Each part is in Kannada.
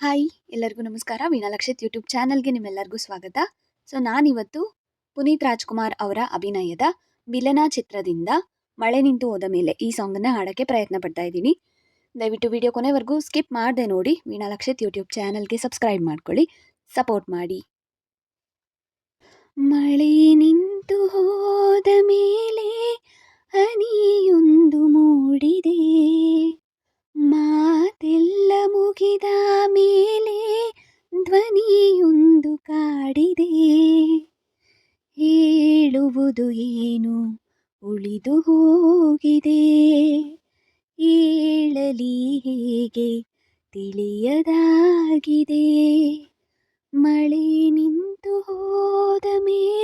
ಹಾಯ್, ಎಲ್ಲರಿಗೂ ನಮಸ್ಕಾರ. ವೀಣಾಲಕ್ಷಿತ್ ಯೂಟ್ಯೂಬ್ ಚಾನಲ್ಗೆ ನಿಮ್ಮೆಲ್ಲರಿಗೂ ಸ್ವಾಗತ. ಸೊ, ನಾನಿವತ್ತು ಪುನೀತ್ ರಾಜ್ಕುಮಾರ್ ಅವರ ಅಭಿನಯದ ಬಿಲನಾ ಚಿತ್ರದಿಂದ ಮಳೆ ನಿಂತು ಹೋದ ಮೇಲೆ ಈ ಸಾಂಗನ್ನು ಹಾಡೋಕ್ಕೆ ಪ್ರಯತ್ನ ಪಡ್ತಾ ಇದ್ದೀನಿ. ದಯವಿಟ್ಟು ವಿಡಿಯೋ ಕೊನೆವರೆಗೂ ಸ್ಕಿಪ್ ಮಾಡದೆ ನೋಡಿ, ವೀಣಾಲಕ್ಷಿತ್ ಯೂಟ್ಯೂಬ್ ಚಾನಲ್ಗೆ ಸಬ್ಸ್ಕ್ರೈಬ್ ಮಾಡ್ಕೊಳ್ಳಿ, ಸಪೋರ್ಟ್ ಮಾಡಿ. ಮಳೆ ನಿಂತು ಹೋದ ಮೇಲೆ ಹನಿಯೊಂದು ಹೇಳುವುದು ಏನು? ಉಳಿದು ಹೋಗಿದೆ. ಹೇಳಲಿ ಹೇಗೆ? ತಿಳಿಯದಾಗಿದೆ. ಮಳೆ ನಿಂತು ಹೋದ ಮೇಲೆ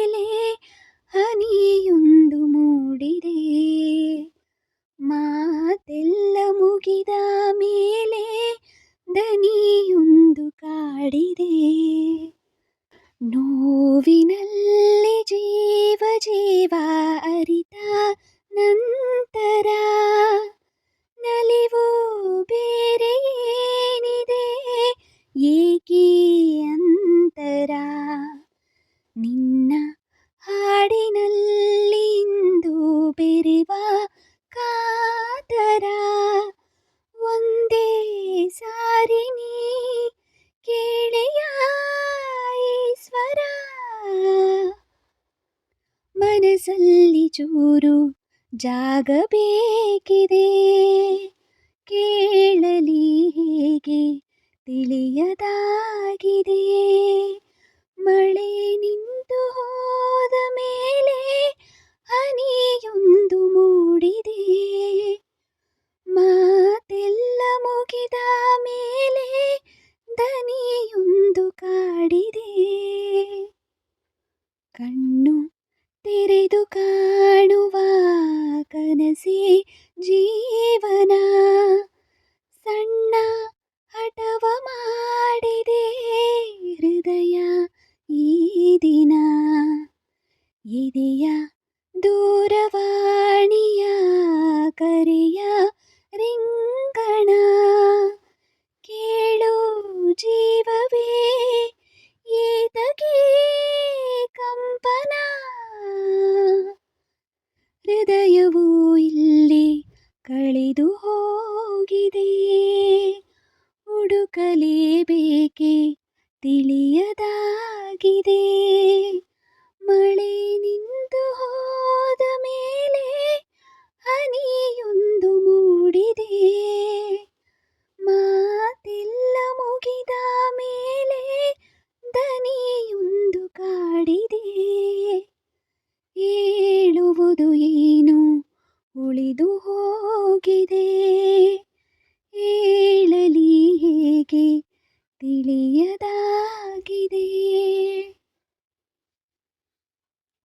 ಮನಸ್ಸಲ್ಲಿ ಚೂರು ಜಾಗ ತೆರೆದು ಕಾಣುವ ಕನಸೇ ಜೀವನ. ಸಣ್ಣ ಹಠವ ಮಾಡಿದೆ ಹೃದಯ ಈ ದಿನ ಎದೆಯ ಹೃದಯವು ಇಲ್ಲಿ ಕಳೆದು ಹೋಗಿದೆ. ಹುಡುಕಲೇಬೇಕೆ ತಿಳಿಯದಾಗಿದೆ. ಉಳಿದು ಹೋಗಿದೆ. ಹೇಳಲಿ ಹೇಗೆ ತಿಳಿಯದಾಗಿದೆ.